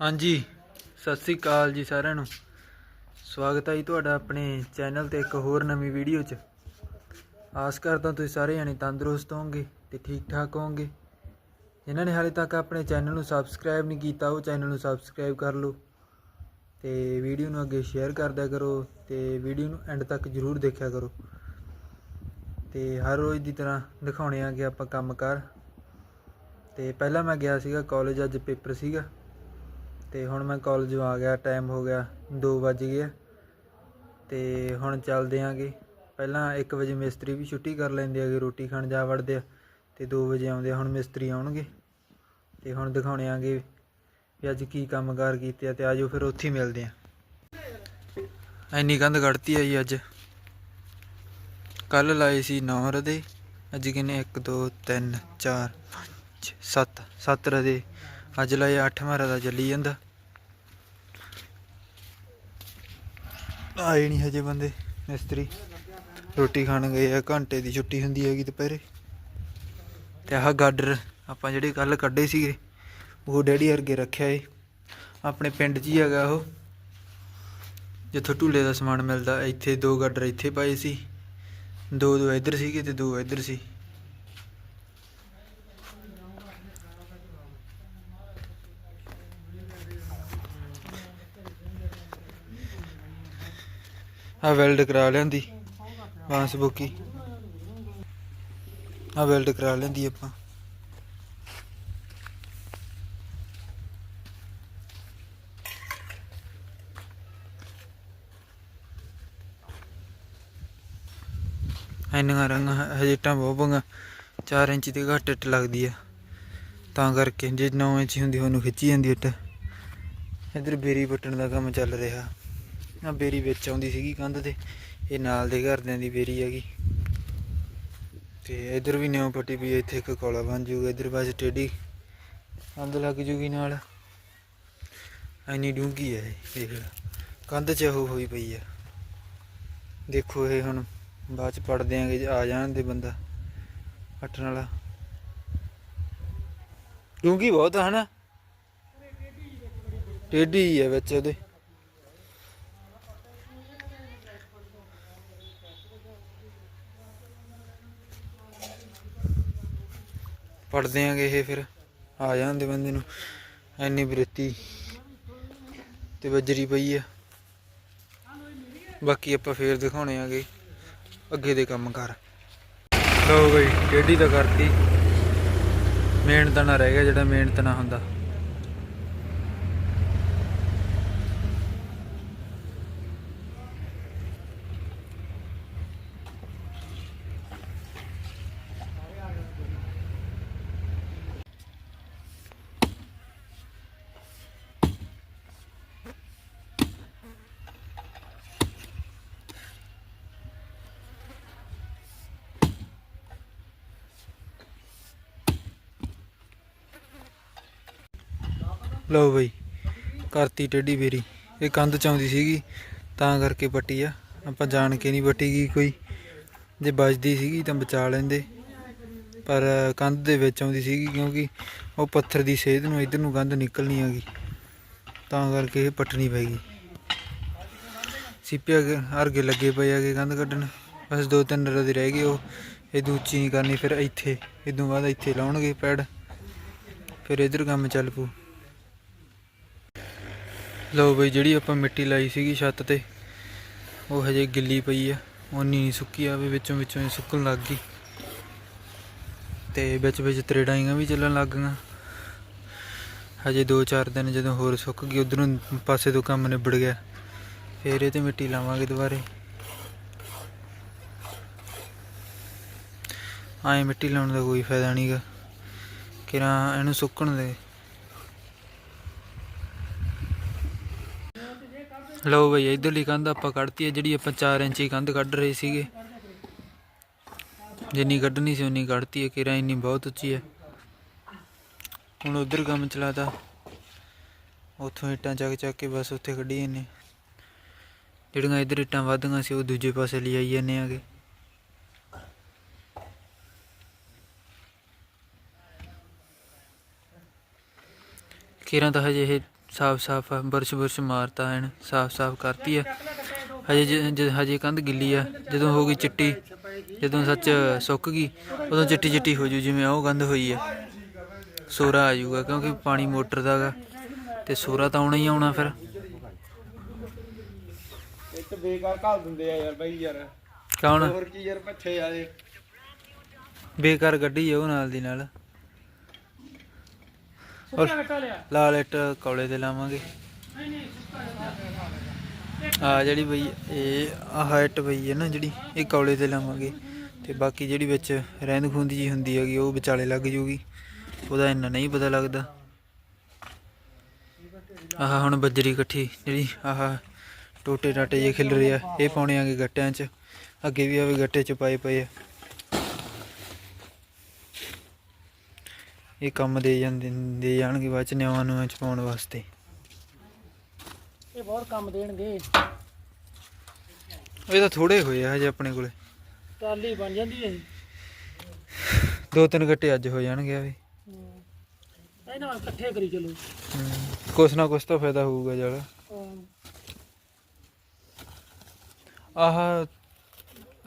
ਹਾਂਜੀ, ਸਤਿ ਸ੍ਰੀ ਅਕਾਲ ਜੀ ਸਾਰਿਆਂ ਨੂੰ। ਸਵਾਗਤ ਹੈ ਜੀ ਤੁਹਾਡਾ ਆਪਣੇ ਚੈਨਲ ਤੇ ਇੱਕ ਹੋਰ ਨਵੀਂ ਵੀਡੀਓ 'ਚ। ਆਸ ਕਰਦਾ ਤੁਸੀਂ ਸਾਰੇ ਜਣੇ ਤੰਦਰੁਸਤ ਹੋਵੋਗੇ ਤੇ ਠੀਕ ਠਾਕ ਹੋਵੋਗੇ। ਜਿਨ੍ਹਾਂ ਨੇ ਹਾਲੇ ਤੱਕ ਆਪਣੇ ਚੈਨਲ ਨੂੰ ਸਬਸਕ੍ਰਾਈਬ ਨਹੀਂ ਕੀਤਾ, ਉਹ ਚੈਨਲ ਨੂੰ ਸਬਸਕ੍ਰਾਈਬ ਕਰ ਲਓ ਤੇ ਵੀਡੀਓ ਨੂੰ ਅੱਗੇ ਸ਼ੇਅਰ ਕਰਦਿਆ ਕਰੋ ਤੇ ਵੀਡੀਓ ਨੂੰ ਐਂਡ ਤੱਕ ਜਰੂਰ ਦੇਖਿਆ ਕਰੋ। ਤੇ ਹਰ ਰੋਜ਼ ਦੀ ਤਰ੍ਹਾਂ ਦਿਖਾਉਣੇ ਆ ਕਿ ਆਪਾਂ ਕੰਮ ਕਰ। ਤੇ ਪਹਿਲਾਂ ਮੈਂ ਗਿਆ ਸੀਗਾ ਕਾਲਜ ਅੱਜ ਪੇਪਰ ਸੀਗਾ। ਤੇ ਹੁਣ ਮੈਂ ਕਾਲਜ ਆ ਗਿਆ ਟਾਈਮ ਹੋ ਗਿਆ 2 ਵੱਜ ਗਿਆ ਤੇ ਹੁਣ ਚੱਲਦੇ ਆਂਗੇ ਪਹਿਲਾਂ 1 ਵਜੇ ਮਿਸਤਰੀ ਵੀ ਛੁੱਟੀ ਕਰ ਲੈਂਦੇ ਆਗੇ ਰੋਟੀ ਖਾਣ ਜਾ ਵੜਦੇ ਆ। ਤੇ 2 ਵਜੇ ਆਉਂਦੇ ਹੁਣ ਮਿਸਤਰੀ ਆਉਣਗੇ। ਤੇ ਹੁਣ ਦਿਖਾਉਣੇ ਆਂਗੇ ਵੀ ਅੱਜ ਕੀ ਕੰਮਕਾਰ ਕੀਤੇ ਆ ਤੇ ਆਜੋ ਫਿਰ ਉੱਥੇ ਮਿਲਦੇ ਆ। ਐਨੀ ਕੰਧ ਕੱਢਤੀ ਆਈ ਅੱਜ। ਕੱਲ ਲਾਏ ਸੀ 9 ਰਦੇ, ਅੱਜ ਕਿੰਨੇ? 1 2 3 4 5 7 7 ਰਦੇ। ਅੱਜ ਲਾਏ 8 ਮਾਰਾ ਚੱਲੀ ਜਾਂਦਾ। ਆਏ ਨਹੀਂ ਹਜੇ ਬੰਦੇ, ਮਿਸਤਰੀ। ਰੋਟੀ ਖਾਣ ਗਏ ਆ, ਘੰਟੇ ਦੀ ਛੁੱਟੀ ਹੁੰਦੀ ਹੈਗੀ ਦੁਪਹਿਰੇ। ਤੇ ਆਹ ਗਾਡਰ ਆਪਾਂ ਜਿਹੜੇ ਕੱਲ ਕੱਢੇ ਸੀਗੇ, ਉਹ ਡੈਡੀ ਵਰਗੇ ਰੱਖਿਆ ਏ। ਆਪਣੇ ਪਿੰਡ 'ਚ ਹੀ ਹੈਗਾ ਉਹ। ਜਿੱਥੋਂ ਢੂਲੇ ਦਾ ਸਮਾਨ ਮਿਲਦਾ, ਇੱਥੇ ਦੋ ਗਾਡਰ ਇੱਥੇ ਪਾਏ ਸੀ। ਦੋ ਦੋ ਇੱਧਰ ਸੀਗੇ ਤੇ ਦੋ ਇੱਧਰ ਸੀ। ਆ ਵੈਲਡ ਕਰਾ ਲਿਆਂਦੀ, ਬਾਂਸ ਬੁੱਕੀ। ਆ ਵੈਲਡ ਕਰਾ ਲੈਂਦੀ ਆਪਾਂ। ਇੰਨੀਆਂ ਰੰਗ ਹਜੇਟਾਂ ਬਹੁਤ ਪੰਗਾ 4 ਇੰਚ ਤੇ ਘੱਟ ਇੱਟ ਲੱਗਦੀ ਆ। ਤਾਂ ਕਰਕੇ ਜੇ 9 ਇੰਚ ਹੁੰਦੀ ਉਹਨੂੰ ਖਿੱਚੀ ਜਾਂਦੀ ਇੱਟ। ਇਧਰ ਬੇਰੀ ਪੱਟਣ ਦਾ ਕੰਮ ਚੱਲ ਰਿਹਾ। ਆ ਬੇਰੀ ਵਿੱਚ ਆਉਂਦੀ ਸੀਗੀ ਕੰਧ ਤੇ, ਇਹ ਨਾਲ ਦੇ ਘਰਦਿਆਂ ਦੀ ਬੇਰੀ ਹੈਗੀ। ਤੇ ਇਧਰ ਵੀ ਨਿਉ ਪੱਟੀ ਵੀ ਇੱਥੇ ਇੱਕ ਕੋਲਾ ਬਣ ਜੂਗਾ, ਇਧਰ ਬਸ ਟੇਢੀ ਕੰਧ ਲੱਗ ਜੂਗੀ ਨਾਲ। ਐਨੀ ਡੂੰਗੀ ਹੈ ਇਹ, ਦੇਖ ਕੰਧ ਚ ਉਹ ਹੋਈ ਪਈ ਆ। ਦੇਖੋ ਇਹ ਹੁਣ, ਬਾਅਦ ਚ ਪੜ ਦਿਆਂਗੇ ਜੇ ਆ ਜਾਣ ਦੇ ਬੰਦਾ, ਹਟਣ ਵਾਲਾ। ਡੂੰਗੀ ਬਹੁਤ ਆ, ਹਨਾ? ਟੇਢੀ ਹੈ ਵਿੱਚ ਉਹਦੇ। ਪੜ ਦਿਆਂਗੇ ਇਹ ਫਿਰ, ਆ ਜਾਂਦੇ ਬੰਦੇ ਨੂੰ, ਐਨੀ ਬਰੇਤੀ ਤੇ ਬਜਰੀ ਪਈ ਆ। ਬਾਕੀ ਆਪਾਂ ਫੇਰ ਦਿਖਾਉਣੇ ਆਗੇ, ਅੱਗੇ ਦੇ ਕੰਮ ਕਰ। ਲਓ ਬਈ, ਡੇਢੀ ਤਾਂ ਕਰਤੀ। ਮਿਹਨਤ ਨਾ ਰਹਿ ਗਿਆ ਜਿਹੜਾ ਮਿਹਨਤ ਨਾ ਹੁੰਦਾ। ਲਓ ਬਈ, ਕਰਤੀ ਟੇਢੀ ਬੇਰੀ ਇਹ ਕੰਧ ਚ ਆਉਂਦੀ ਸੀਗੀ, ਤਾਂ ਕਰਕੇ ਪੱਟੀ ਆ। ਆਪਾਂ ਜਾਣ ਕੇ ਨਹੀਂ ਪੱਟੀ ਗਈ ਕੋਈ। ਜੇ ਵੱਜਦੀ ਸੀਗੀ ਤਾਂ ਬਚਾ ਲੈਂਦੇ। ਪਰ ਕੰਧ ਦੇ ਵਿੱਚ ਆਉਂਦੀ ਸੀਗੀ ਕਿਉਂਕਿ ਉਹ ਪੱਥਰ ਦੀ ਸੇਧ ਨੂੰ ਇਧਰ ਨੂੰ ਕੰਧ ਨਿਕਲਣੀ ਹੈਗੀ। ਤਾਂ ਕਰਕੇ ਇਹ ਪੱਟਣੀ ਪੈ ਗਈ। ਸੀਪੇ ਅਰਗੇ ਲੱਗੇ ਪਏ ਆ ਆਗੇ ਕੰਧ ਕੱਢਣ। ਬਸ ਦੋ ਤਿੰਨ ਰਦੇ ਰਹਿ ਗਏ ਉਹ। ਇਹ ਦੂਚੀ ਨਹੀਂ ਕਰਨੀ, ਫਿਰ ਇੱਥੇ। ਇਦੋਂ ਬਾਅਦ ਇੱਥੇ ਲਾਉਣਗੇ ਪੈਡ ਫਿਰ ਇਧਰ ਕੰਮ ਚੱਲ ਪੂ ਲਓ ਬਈ ਜਿਹੜੀ ਆਪਾਂ ਮਿੱਟੀ ਲਾਈ ਸੀਗੀ ਛੱਤ ਤੇ, ਉਹ ਹਜੇ ਗਿੱਲੀ ਪਈ ਆ। ਓਨੀ ਨਹੀਂ ਸੁੱਕੀ ਆਵੇ ਵਿੱਚੋਂ ਵਿੱਚੋਂ ਹੀ ਸੁੱਕਣ ਲੱਗ ਗਈ। ਤੇ ਵਿੱਚ ਵਿੱਚ ਤਰੇੜਾਈਆਂ ਵੀ ਚੱਲਣ ਲੱਗ ਗਈਆਂ। ਹਜੇ 2-4 ਦਿਨ ਜਦੋਂ ਹੋਰ ਸੁੱਕ ਗਈ, ਉਧਰੋਂ ਪਾਸੇ ਤੋਂ ਕੰਮ ਨਿਬੜ ਗਿਆ। ਫੇਰ ਇਹ ਤੇ ਮਿੱਟੀ ਲਾਵਾਂਗੇ ਦੁਬਾਰੇ। ਆਏ ਮਿੱਟੀ ਲਾਉਣ ਦਾ ਕੋਈ ਫਾਇਦਾ ਨਹੀਂਗਾ ਕਿਰਾਂ ਇਹਨੂੰ ਸੁੱਕਣ ਦੇ। ਲਓ ਬਈ, ਇਧਰਲੀ ਕੰਧ ਆਪਾਂ ਕੱਢਤੀ ਹੈ, ਜਿਹੜੀ ਆਪਾਂ 4 ਇੰਚੀ ਕੰਧ ਕੱਢ ਰਹੇ ਸੀਗੇ। ਜਿੰਨੀ ਕੱਢਣੀ ਸੀ ਉਨੀ ਕੱਢਤੀ ਹੈ ਕਿਰਾ ਇੰਨੀ ਬਹੁਤ ਉੱਚੀ ਹੈ। ਹੁਣ ਉਧਰ ਕੰਮ ਚਲਾਤਾ। ਉੱਥੋਂ ਇੱਟਾਂ ਚੱਕ ਚੱਕ ਕੇ ਬਸ ਉੱਥੇ ਕੱਢੀ ਜਾਂਦੇ ਜਿਹੜੀਆਂ ਇਧਰ ਇੱਟਾਂ ਵੱਧੀਆਂ ਸੀ, ਉਹ ਦੂਜੇ ਪਾਸੇ ਲਈ ਆਈ ਜਾਂਦੇ ਆਗੇ। ਕਿਰਾਂ ਤਾਂ ਹਜੇ ਇਹ ਸਾਫ਼ ਸਾਫ਼ ਬਰਸ਼ ਬਰਸ਼ ਮਾਰਤਾ ਐਨ ਸਾਫ਼ ਸਾਫ਼ ਕਰਤੀ ਆ। ਹਜੇ ਹਜੇ ਕੰਧ ਗਿੱਲੀ ਆ ਜਦੋਂ ਹੋ ਗਈ ਚਿੱਟੀ ਜਦੋਂ ਸੱਚ ਸੁੱਕ ਗਈ ਉਦੋਂ ਚਿੱਟੀ ਚਿੱਟੀ ਹੋ ਜੂ ਜਿਵੇਂ ਉਹ ਕੰਧ ਹੋਈ ਆ। ਸੋਰਾ ਆ ਜਾਊਗਾ ਕਿਉਂਕਿ ਪਾਣੀ ਮੋਟਰ ਦਾ ਗਾ ਤੇ ਸੋਰਾ ਤਾਂ ਆਉਣਾ ਹੀ ਆਉਣਾ ਫਿਰ। ਇੱਕ ਬੇਕਾਰ ਘਾਲ ਦਿੰਦੇ ਆ ਯਾਰ ਬਾਈ ਯਾਰ। ਕੌਣ? ਹੋਰ ਕੀ ਯਾਰ ਪੱਠੇ ਆਲੇ ਬੇਕਾਰ ਗੱਡੀ ਆ ਉਹ ਨਾਲ ਦੀ ਨਾਲ। ਲਾਲ ਇੱਟ ਕੌਲੇ ਤੇ ਲਾਵਾਂਗੇ। ਆ ਜਿਹੜੀ ਬਈ, ਇਹ ਆਹ ਇੱਟ ਬਈ ਹੈ ਨਾ ਜਿਹੜੀ, ਇਹ ਕੌਲੇ ਤੇ ਲਾਵਾਂਗੇ। ਤੇ ਬਾਕੀ ਜਿਹੜੀ ਵਿੱਚ ਰਹਿੰਦ ਖੂੰਦ ਜੀ ਹੁੰਦੀ ਹੈਗੀ, ਉਹ ਵਿਚਾਲੇ ਲੱਗ ਜੂਗੀ। ਉਹਦਾ ਇੰਨਾ ਨਹੀਂ ਪਤਾ ਲੱਗਦਾ। ਆਹ ਹੁਣ ਬੱਜਰੀ ਇਕੱਠੀ, ਜਿਹੜੀ ਆਹ ਟੋਟੇ ਟਾਟੇ ਜੇ ਖਿਲ ਰਹੇ ਆ, ਇਹ ਪਾਉਣੇ ਆਗੇ ਗੱਟਿਆਂ 'ਚ। ਅੱਗੇ ਵੀ ਆਵੇ ਗੱਟੇ 'ਚ ਪਾਏ ਪਏ ਆ। ਇਹ ਕੰਮ ਦੇ ਜਾਂਦੇ ਦੇ ਜਾਣਗੇ ਬਾਅਦ ਚ ਨਿਆਵਾਂ ਨੂੰ ਚ ਪਾਉਣ ਵਾਸਤੇ। ਇਹ ਬਹੁਤ ਕੰਮ ਦੇਣਗੇ। ਇਹ ਤਾਂ ਥੋੜੇ ਹੋਏ ਆ ਹਜੇ ਆਪਣੇ ਕੋਲੇ। ਟਰਾਲੀ ਬਣ ਜਾਂਦੀ ਹੈ ਦੋ ਤਿੰਨ ਗੱਟੇ ਅੱਜ ਹੋ ਜਾਣਗੇ ਆ ਵੀ। ਇਹ ਨਾਲ ਇਕੱਠੇ ਕਰੀ ਚਲੋ। ਕੁਛ ਨਾ ਕੁਛ ਤਾਂ ਫਾਇਦਾ ਹੋਊਗਾ ਜਲ ਆਹ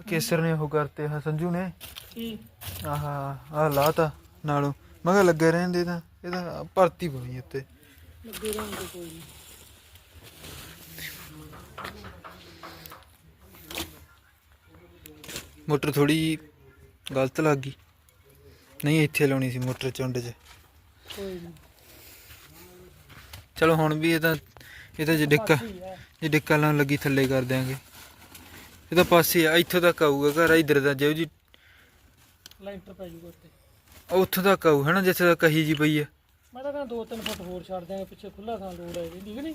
ਕੇਸਰ ਨੇ ਉਹ ਕਰਤੇ ਆ ਸੰਜੂ ਨੇ। ਕੀ? ਆਹ ਆਹ ਲਾਤਾ ਨਾਲੋਂ। ਮੈਂ ਕਿਹਾ ਲੱਗੇ ਰਹਿੰਦੇ ਤਾਂ ਇਹ ਤਾਂ ਭਰਤੀ ਪਾਉਣੀ ਉੱਤੇ। ਲੱਗੇ ਰਹਿਣਗੇ ਕੋਈ ਨਹੀਂ ਮੋਟਰ ਥੋੜੀ ਗਲਤ ਲੱਗ ਗਈ। ਨਹੀਂ ਇੱਥੇ ਲਾਉਣੀ ਸੀ ਮੋਟਰ ਚੁੰਡ 'ਚ। ਕੋਈ ਨਹੀਂ ਚਲੋ ਹੁਣ ਵੀ ਇਹ ਤਾਂ ਇਹ ਤਾਂ ਜੇ ਡਿੱਕਾ ਜੇ ਡਿੱਕਾ ਲਾਉਣ ਲੱਗੀ ਥੱਲੇ ਕਰ ਦਿਆਂਗੇ। ਇਹ ਤਾਂ ਪਾਸੇ ਆ ਇੱਥੋਂ ਤੱਕ ਆਊਗਾ ਘਰ ਇਧਰ ਦਾ ਜਿਹੋ ਜੀ ਲੈਂਟਰ ਪੈ ਜੂਗਾ ਉੱਤੇ। ਉੱਥੋਂ ਤੱਕ ਆਊ ਹਨਾ ਜਿੱਥੇ ਤੱਕ ਕਹੀ ਜੀ ਪਈ ਆ। ਮੈਂ ਤਾਂ ਕਹਿੰਦਾ 2-3 ਫੁੱਟ ਹੋਰ ਛੱਡ ਦਿਆਂਗੇ ਪਿੱਛੇ ਖੁੱਲਾ ਥਾਂ ਲੋੜ ਹੈ ਇਹਦੀ ਠੀਕ ਨਹੀਂ?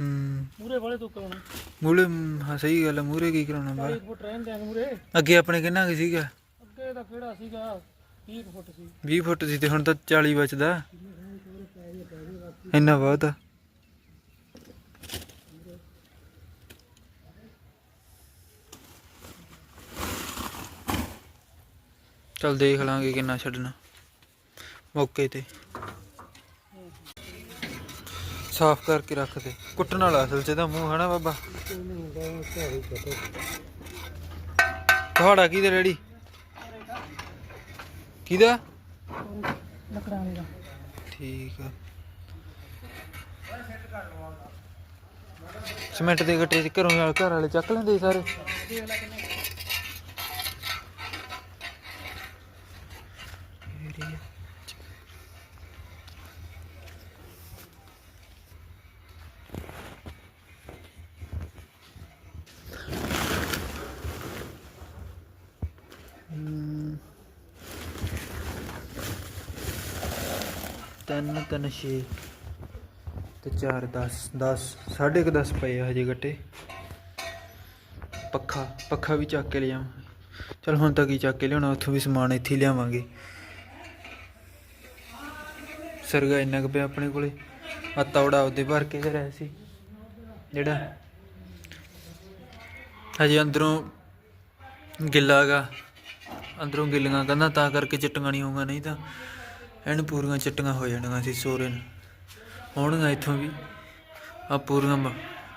ਹੂੰ। ਮੂਰੇ ਵਾਲੇ ਤੋਂ ਕਰਾਉਣਾ। ਮੂਲੇ ਹਾਂ ਸਹੀ ਗੱਲ ਆ ਮੂਰੇ ਕੀ ਕਰਾਉਣਾ ਬਾ 40 ਫੁੱਟ ਰਹਿਣ ਦਿਆਂਗੇ ਮੂਰੇ ਅੱਗੇ ਆਪਣੇ ਕਿੰਨਾ ਕੁ ਸੀਗਾ? ਅੱਗੇ ਦਾ ਕਿਹੜਾ ਸੀਗਾ? 30 ਕੁ ਫੁੱਟ ਸੀ। 20 ਫੁੱਟ ਸੀ ਤੇ ਹੁਣ ਤਾਂ 40 ਬਚਦਾ। ਇੰਨਾ ਬਹੁਤ ਆ। ਚਲ ਦੇਖ ਲਾਂਗੇ ਕਿੰਨਾ ਛੱਡਣਾ। ਮੌਕੇ ਤੇ। ਸਾਫ਼ ਕਰਕੇ ਰੱਖ ਦੇ। ਕੁੱਟਣ ਵਾਲਾ ਅਸਲ ਚ ਇਹਦਾ ਮੂੰਹ ਹਨਾ ਬਾਬਾ? ਤੁਹਾਡਾ ਕਿਹਦਾ ਰੈਡੀ ਕਿਹਦਾ? ਲੱਕੜਾਂ ਦਾ ਠੀਕ ਆ। ਸਿਮੈਂਟ ਦੇ ਗੱਟੇ ਚ ਘਰੋਂ ਨਾਲ ਘਰ ਵਾਲੇ ਚੱਕ ਲੈਂਦੇ ਸਾਰੇ। ਹਮ। ਤਿੰਨ ਤਿੰਨ ਛੇ ਤੇ 4 10 10 ਸਾਢੇ ਕੁ 10 ਪਏ ਆ ਹਜੇ ਗੱਟੇ। ਪੱਖਾ ਪੱਖਾ ਵੀ ਚੱਕ ਕੇ ਲਿਆਵਾਂ। ਚਲ ਹੁਣ ਤਾਂ ਕੀ ਚੱਕ ਕੇ ਲਿਆਉਣਾ, ਉੱਥੋਂ ਵੀ ਸਮਾਨ ਇੱਥੇ ਲਿਆਵਾਂਗੇ। ਸਰਗਾ ਇੰਨਾ ਕੁ ਪਿਆ ਆਪਣੇ ਕੋਲੇ। ਆ ਤੌੜਾ ਉਹਦੇ ਭਰ ਕੇ ਤੇ ਰਹਿ ਸੀ, ਜਿਹੜਾ ਹਜੇ ਅੰਦਰੋਂ ਗਿੱਲਾ ਗਾ। ਅੰਦਰੋਂ ਗਿੱਲੀਆਂ ਕਹਿੰਦਾ ਤਾਂ ਕਰਕੇ ਚਿੱਟੀਆਂ ਨਹੀਂ ਹੋਊਗਾ, ਨਹੀਂ ਤਾਂ ਐਨ ਪੂਰੀਆਂ ਚਟੀਆਂ ਹੋ ਜਾਣਗੀਆਂ ਸੀ ਸੋਰੇ ਨੂੰ। ਹੋਣਗੀਆਂ ਇੱਥੋਂ ਵੀ ਆ ਪੂਰੀਆਂ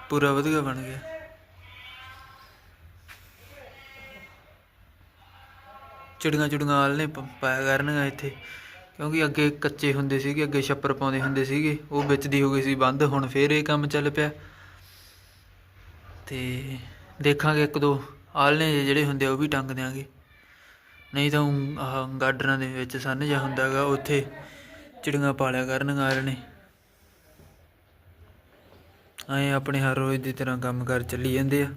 ਪੂਰਾ ਵਧੀਆ ਬਣ ਗਿਆ। ਚਿੜੀਆਂ ਚਿੜੀਆਂ ਆਲ ਨੇ ਪਾਇਆ ਕਰਨਗਾ ਇੱਥੇ। ਕਿਉਂਕਿ ਅੱਗੇ ਕੱਚੇ ਹੁੰਦੇ ਸੀਗੇ, ਅੱਗੇ ਛੱਪਰ ਪਾਉਂਦੇ ਹੁੰਦੇ ਸੀਗੇ, ਉਹ ਵਿੱਚ ਹੋ ਗਈ ਸੀ ਬੰਦ, ਹੁਣ ਫੇਰ ਇਹ ਕੰਮ ਚੱਲ ਪਿਆ। ਤੇ ਦੇਖਾਂਗੇ ਇੱਕ ਦੋ ਆਲਣੇ ਜਿਹੜੇ ਹੁੰਦੇ ਆ, ਉਹ ਵੀ ਟੰਗ ਦਿਆਂਗੇ। ਨਹੀਂ ਤਾਂ ਊਂ ਆਹ ਗਾਰਡਨਾਂ ਦੇ ਵਿੱਚ ਸੰਨ ਜਾ ਹੁੰਦਾਗਾ ਉੱਥੇ ਚਿੜੀਆਂ ਪਾਲਿਆ ਕਰਨ ਕਰਨਗਾ ਨੇ ਐਂ ਆਪਣੇ ਹਰ ਰੋਜ਼ ਦੀ ਤਰ੍ਹਾਂ ਕੰਮ ਕਰ ਚੱਲੀ ਜਾਂਦੇ ਆ।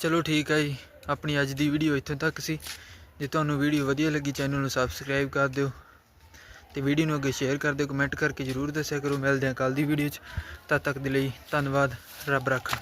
ਚਲੋ ਠੀਕ ਆ ਜੀ, ਆਪਣੀ ਅੱਜ ਦੀ ਵੀਡੀਓ ਇੱਥੋਂ ਤੱਕ ਸੀ। ਜੇ ਤੁਹਾਨੂੰ ਵੀਡੀਓ ਵਧੀਆ ਲੱਗੀ, ਚੈਨਲ ਨੂੰ ਸਬਸਕ੍ਰਾਈਬ ਕਰ ਦਿਓ। ਤੇ ਵੀਡੀਓ ਨੂੰ ਅੱਗੇ ਸ਼ੇਅਰ ਕਰ ਦਿਓ ਕਮੈਂਟ ਕਰਕੇ ਜਰੂਰ ਦੱਸਿਆ ਕਰੋ। ਮਿਲਦੇ ਹਾਂ ਕੱਲ ਦੀ ਵੀਡੀਓ 'ਚ। ਤਦ ਤੱਕ ਦੇ ਲਈ ਧੰਨਵਾਦ। ਰੱਬ ਰਾਖਾ